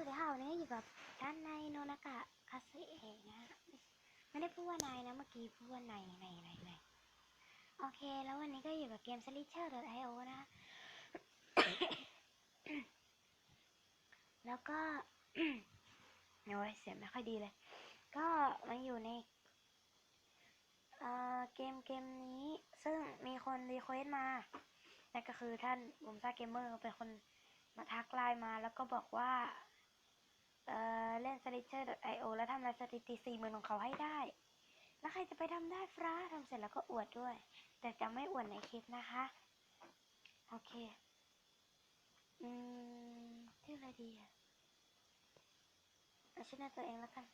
วัสดีค่ะวันนี้อยู่กับด้านในโนนากะคาเซเอะนะไม่ได้พูดว่านายนะเมื่อกี้พูดว่าในในในในโอเค แล้ววันนี้ก็อยู่กับเกม Slitcher.io นะ แล้วก็โอ้ยเสียงไม่ค่อยดีเลย ก็มาอยู่ในเอ่อเกมเกมนี้ซึ่งมีคนรีเควสมานั่นก็คือท่านบุมซ่าเกมเมอร์เป็นคนมาทักไลน์มาแล้วก็บอกว่า เอ่อเล่น Slitcher.io แล้วทำลายสถิติสี่หมื่นของเขาให้ได้ แล้วใครจะไปทำได้ฟราทำเสร็จแล้วก็อวดด้วย แต่จะไม่อวดในคลิปนะคะ โอเค อืมชื่ออะไรดีอะเอาชื่อหน้าตัวเองแล้วกัน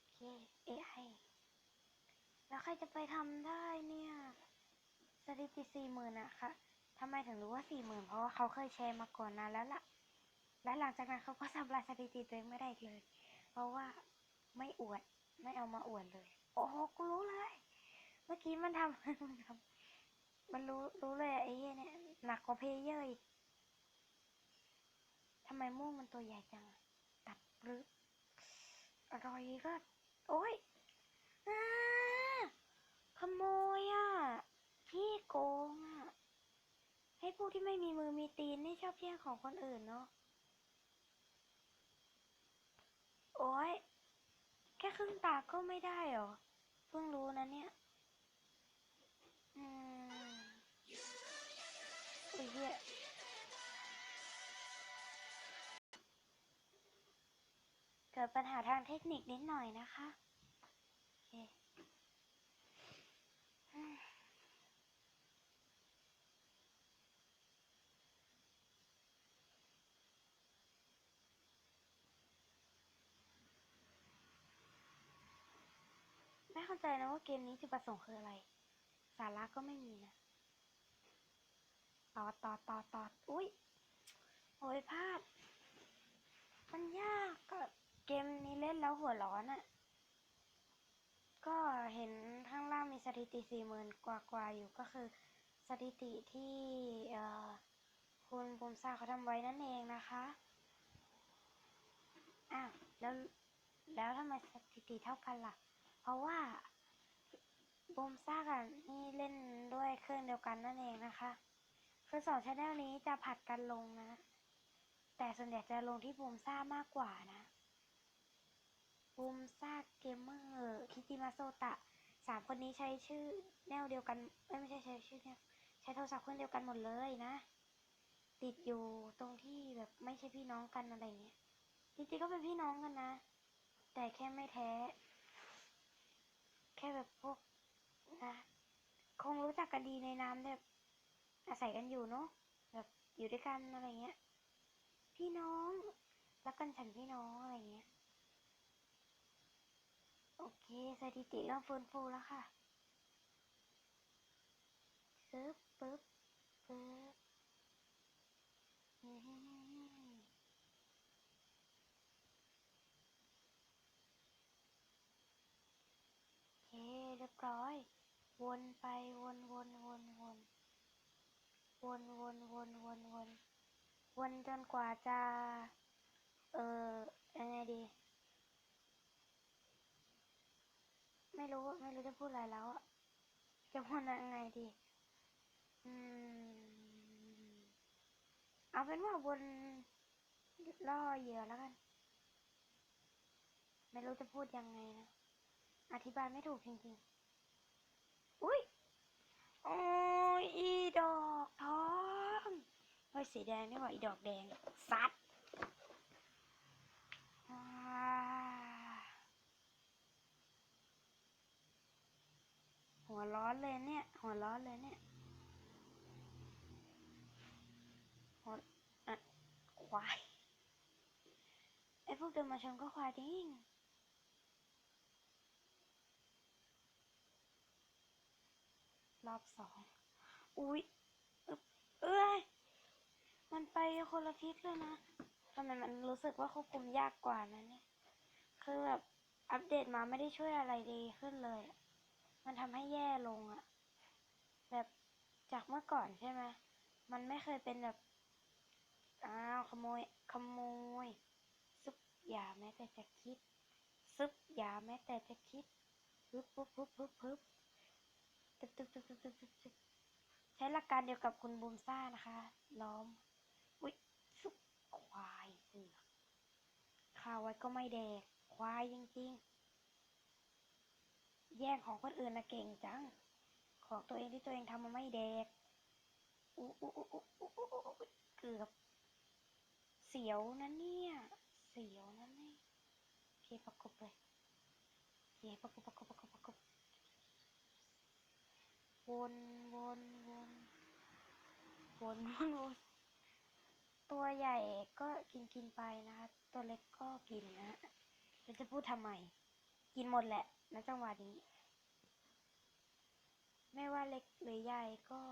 โอเค AI แล้วใครจะไปทำได้เนี่ยสถิติสี่หมื่นอะค่ะทำไมถึงรู้ว่าสี่หมื่นเพราะว่าเขาเคยแชร์มาก่อนนานแล้วล่ะ และหลังจากนั้นเขาก็ทำลายสถิติตัวเองไม่ได้อีกเลย เพราะว่าไม่อวดไม่เอามาอวดเลย โอ้โหกูรู้เลย เมื่อกี้มันทำมันทำมันรู้รู้เลยไอ้เนี่ยหนักกว่าเพเยอร์อีกทำไมม่วงมันตัวใหญ่จัง ตัดปรึ๊บอร่อยก็ โอ้ยอขโมยอะ พี่โกงอะ ให้ผู้ที่ไม่มีมือมีตีนนี่ชอบแย่งของคนอื่นเนาะ โอ้ยแค่ครึ่งตาก็ไม่ได้หรอ เพิ่งรู้นะเนี่ย อืมอุ้ยเหี้ยเกิดปัญหาทางเทคนิคนิดหน่อยนะคะ โอเคอืมไม่ เข้าใจนะว่าเกมนี้จุดประสงค์คืออะไร สาระก็ไม่มีนะต่อต่อต่อต่ออุ้ยโอ้ยพลาด มันยากก็เกมนี้เล่นแล้วหัวร้อนอะ่ะ ก็เห็นข้างล่างมีสถิติสี่หมื่นกว่ากว่าอยู่ก็คือสถิติที่เอ่อคุณบุมซาเขาทำไว้นั่นเองนะคะอ้าวแล้วแล้วทำไมสถิติเท่ากันล่ะ เพราะว่าบูมซ่ากับนี่เล่นด้วยเครื่องเดียวกันนั่นเองนะคะ คือสองชแนลนี้จะผัดกันลงนะ แต่ส่วนใหญ่จะลงที่บูมซ่ามากกว่านะบูมซ่าเกมเมอร์คิติมาโซตะสามคนนี้ใช้ชื่อแนวเดียวกันเอ้ยไม่ใช่ใช้ชื่อแนวใช้โทรศัพท์เครื่องเดียวกันหมดเลยนะ ติดอยู่ตรงที่แบบไม่ใช่พี่น้องกันอะไรเงี้ยจริงๆก็เป็นพี่น้องกันนะ แต่แค่ไม่แท้ ค่แบบพวกนะคงรู้จักกันดีในนามแบบอาศัยกันอยู่เนาะแบบอยู่ด้วยกันอะไรเงี้ย พี่น้องรักกันฉันพี่น้องอะไรเงี้ย โอเคสถิติเริ่มฟื้นฟูแล้วค่ะซึบปึ๊บปึ๊บอืมโอเคเร้อย วนไปวนวนวนวนวนวนวนวนวนวนจนกว่าจะ เออยังไงดี ไม่รู้ไม่รู้จะพูดอะไรแล้วอะจะพูดยังไงดี อืม เอาเป็นว่าวนล่อเหยื่อแล้วกัน ไม่รู้จะพูดยังไงนะ อธิบายไม่ถูกจริงๆ อุ้ยโอ้ยอีดอกทองเฮ้ยสีแดงนี่หว่าอีดอกแดงซัดหัวร้อนเลยเนี่ย หัวร้อนเลยเนี่ยหัวอะควายไอ้พวกเดินมาชนก็ควายจริง รอบสองอุ๊ยเอ้ยมันไปคนละทิศเลยนะทำไมมันรู้สึกว่าควบคุมยากกว่านะเนี่ย คือแบบอัปเดตมาไม่ได้ช่วยอะไรดีขึ้นเลย มันทำให้แย่ลงอะแบบจากเมื่อก่อนใช่ไหมมันไม่เคยเป็นแบบ อ้าวขโมย ขโมยซึบอย่าแม้แต่จะคิดซึบอย่าแม้แต่จะคิดปึ๊บปึ๊บปึ๊บปึ๊บปึ๊บ ตึ๊บตึ๊บตึ๊บตึ๊บตึ๊บตึ๊บตึ๊บใช้หลักการเดียวกับคุณบูมซ่านะคะ ล้อม อุ๊ยซุบควายเสือข้าวไว้ก็ไม่แดก ควายจริงๆ แย่งของคนอื่นนะเก่งจัง ของตัวเองที่ตัวเองทำมันไม่แดกอู้อู้อู้อู้อู้อู้เกือบ เสียวนะเนี่ย เสียวนะเนี่ยเคประกบเลยเคประกบประกบประกบ วนวนวนวนวนวนตัวใหญ่ก็กินกินไปนะคะตัวเล็กก็กินนะเราจะพูดทำไม กินหมดแหละณจังหวะนี้ ไม่ว่าเล็กหรือใหญ่ก็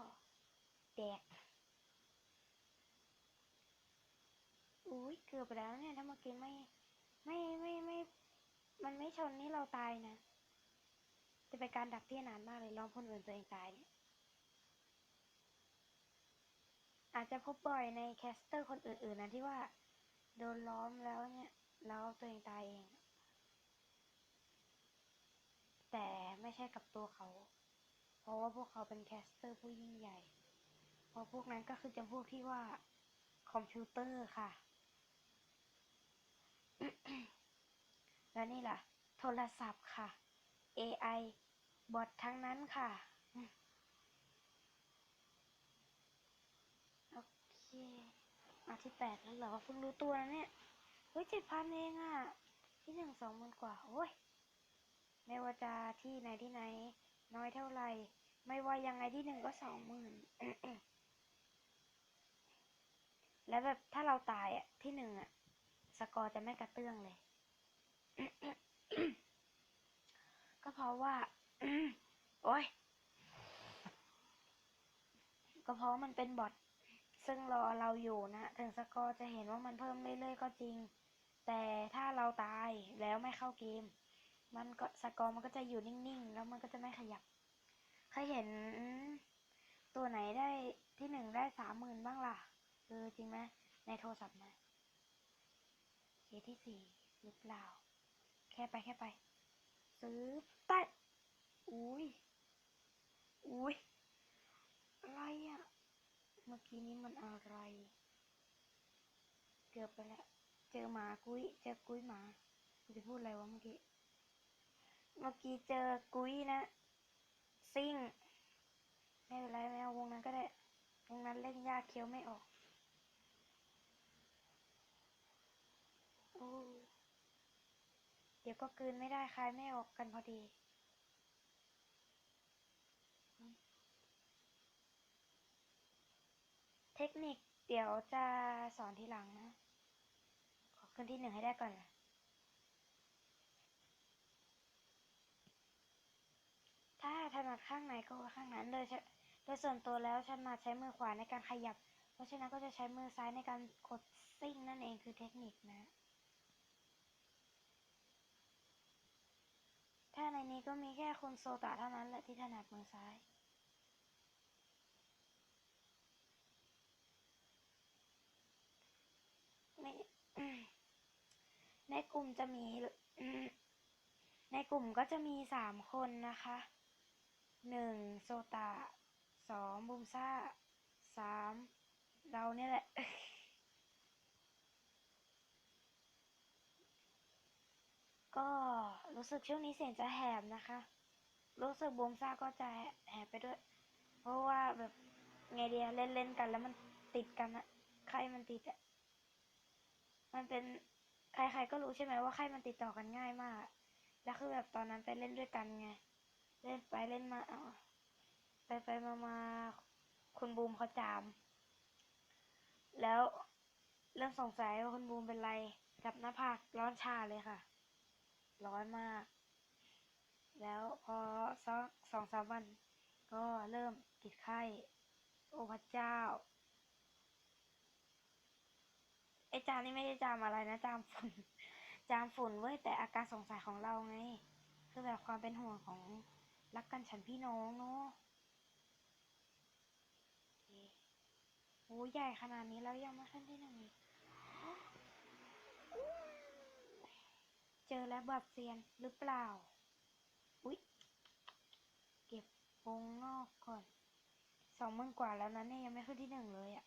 แดกอุ้ยเกือบไปแล้วเนี่ยถ้าเมื่อกี้ไม่ไม่ไม่ไม่ มันไม่ชนนี่เราตายนะ จะเป็นการดักที่นานมากเลยล้อมคนอื่นตัวเองตายเนี่ย อาจจะพบบ่อยในแคสเตอร์คนอื่นๆนะที่ว่า โดนล้อมแล้วเนี่ยแล้วตัวเองตายเอง แต่ไม่ใช่กับตัวเขา เพราะว่าพวกเขาเป็นแคสเตอร์ผู้ยิ่งใหญ่ เพราะพวกนั้นก็คือจำพวกที่ว่า คอมพิวเตอร์ค่ะ แล้วนี่ล่ะ โทรศัพท์ค่ะ AI บอททั้งนั้นค่ะ โอเคอาที่แปดแล้วเหรอเพิ่งรู้ตัวนะเนี่ย เฮ้ยเจ็ดพันเองอะที่หนึ่งสองหมื่นกว่า โอ้ย ไม่ว่าจะที่ไหนที่ไหน น้อยเท่าไหร่ ไม่ว่ายังไงที่หนึ่งก็สองหมื่นแล้วแบบถ้าเราตายอะที่หนึ่งอะ สกอร์จะไม่กระเตื้องเลย ก็เพราะว่า โอ้ย ก็เพราะมันเป็นบอทซึ่งรอเราอยู่นะ ถึงสกอร์จะเห็นว่ามันเพิ่มเรื่อยๆก็จริง แต่ถ้าเราตายแล้วไม่เข้าเกม มันก็สกอร์มันก็จะอยู่นิ่งๆ แล้วมันก็จะไม่ขยับเคยเห็นตัวไหนได้ที่หนึ่งได้สามหมื่นบ้างล่ะเออจริงไหมในโทรศัพท์นะเคที่สี่หรือเปล่า แค่ไปแค่ไป ซื้อใต้อุ้ยอุ้ยอะไรอะเมื่อกี้นี้มันอะไร เกือบไปแล้วเจอหมากุ้ยเจอกุ้ยหมาจะพูดอะไรวะเมื่อกี้เมื่อกี้เจอกุ้ยนะซิ่งไม่เป็นไรไม่เอาวงนั้นก็ได้วงนั้นเล่นยากเคี้ยวไม่ออก โอ้ เดี๋ยวก็กืนไม่ได้คายไม่ออกกันพอดี เทคนิคเดี๋ยวจะสอนทีหลังนะ ขอขึ้นที่หนึ่งให้ได้ก่อนนะถ้าถนัดข้างไหนก็ข้างนั้นโดยเฉโดยส่วนตัวแล้วฉันมาใช้มือขวาในการขยับ เพราะฉะนั้นก็จะใช้มือซ้ายในการกดซิ่งนั่นเองคือเทคนิคนะ ถ้าในนี้ก็มีแค่คุณโซตะเท่านั้นแหละที่ถนัดมือซ้าย ในในกลุ่มจะมี ในกลุ่มก็จะมีสามคนนะคะหนึ่งโซตะสองบูมซ่าสามเราเนี่ยแหละ ก็รู้สึกช่วงนี้เสียงจะแหบนะคะ รู้สึกบูมซ่าก็จะแหบไปด้วย เพราะว่าแบบไงเดียเล่นเล่นๆกันแล้วมันติดกันอะไข้มันติดอะมันเป็นใครๆก็รู้ใช่ไหมว่าไข้มันติดต่อกันง่ายมาก แล้วคือแบบตอนนั้นไปเล่นด้วยกันไง เล่นไปเล่นมาเอาไปไปมามาคุณบูมเขาจาม แล้วเริ่มสงสัยว่าคุณบูมเป็นไร กับหน้าผากร้อนชาเลยค่ะ ร้อนมาก แล้วพอสักสองสามวัน ก็เริ่มติดไข้ โอ้พระเจ้า ไอจามนี่ไม่ได้จามอะไรนะ จามฝุ่น จามฝุ่นเว้ย แต่อาการสงสัยของเราไง คือแบบความเป็นห่วงของรักกันฉันพี่น้องเนาะโอ้ใหญ่ขนาดนี้แล้วยังไม่ขึ้นที่หนึ่งอีก เจอแล้วบอดเซียนหรือเปล่า อุ๊ย เก็บวงนอกก่อนสองหมื่นกว่าแล้วนะเนี่ยยังไม่ขึ้นที่หนึ่งเลยอะ่ะ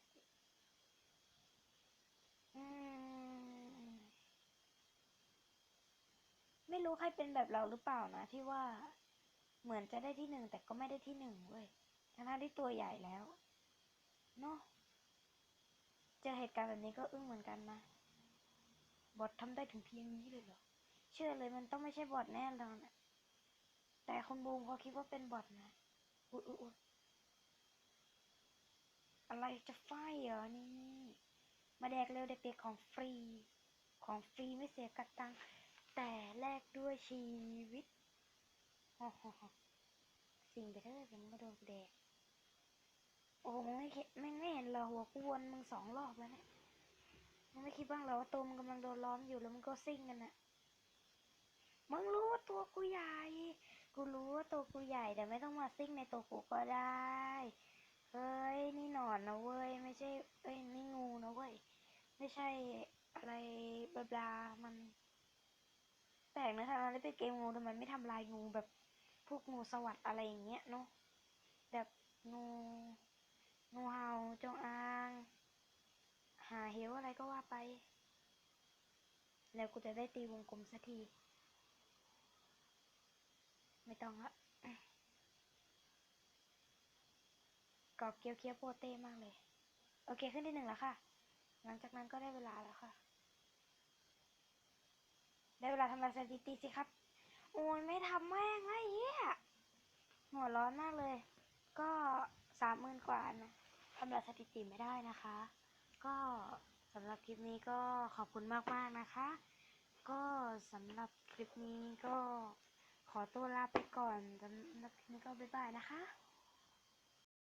อืม ไม่รู้ใครเป็นแบบเราหรือเปล่านะ ที่ว่าเหมือนจะได้ที่หนึ่งแต่ก็ไม่ได้ที่หนึ่งเว้ยทั้งที่ตัวใหญ่แล้ว เนาะเจอเหตุการณ์แบบนี้ก็อึ้งเหมือนกันนะ บอททำได้ถึงเพียงนี้เลยเหรอ เชื่อเลยมันต้องไม่ใช่บอทแน่นอนอะแต่คนบูมเขาคิดว่าเป็นบอทนะอุ๊ยอุ๊ยอะไรจะไฟเหรอนี่ มาแดกเร็วเด็กๆของฟรี ของฟรีไม่เสียกัดตัง แต่แลกด้วยชีวิตสิ่งไปเถอะยวมึงก็โดนแดก โอ้มไม่เห็นไม่ไม่เห็นเหรอหัวกวนมึงสองรอบแล้วเนี่ยมึงไม่คิดบ้างเหรอว่าตัวมึงกำลังโดนล้อมอยู่แล้วมึงก็ซิ่งกันน่ะ มึงรู้ว่าตัวกูใหญ่ กูรู้ว่าตัวกูใหญ่แต่ไม่ต้องมาซิ่งในตัวกูก็ได้ เฮ้ย นี่หนอนนะเว้ย ไม่ใช่ เอ้ย นี่งูนะเว้ย ไม่ใช่อะไรบลาบลามัน แปลกนะทำไมเป็นเกมงูทำไมไม่ทำลายงูแบบพวกงูสวัสดอะไรอย่างเงี้ยเนาะ แบบงู งูเห่าจงอาง หาเหวอะไรก็ว่าไป แล้วกูจะได้ตีวงกลมสักที ไม่ต้องละกรอบเกียวเคี้ยวโปเต้มากเลย โอเคขึ้นที่หนึ่งแล้วค่ะ หลังจากนั้นก็ได้เวลาแล้วค่ะ ได้เวลาทำลายสถิติสิครับ โอ้ยไม่ทำแม่งไอ้เหี้ยหัวร้อนมากเลย ก็สามหมื่นกว่านะทำลายสถิติไม่ได้นะคะ ก็สำหรับคลิปนี้ก็ขอบคุณมากๆนะคะ ก็สำหรับคลิปนี้ก็ ขอตัวลาไปก่อนสำหรับคลิปนี้ก็บ๊ายบายนะคะ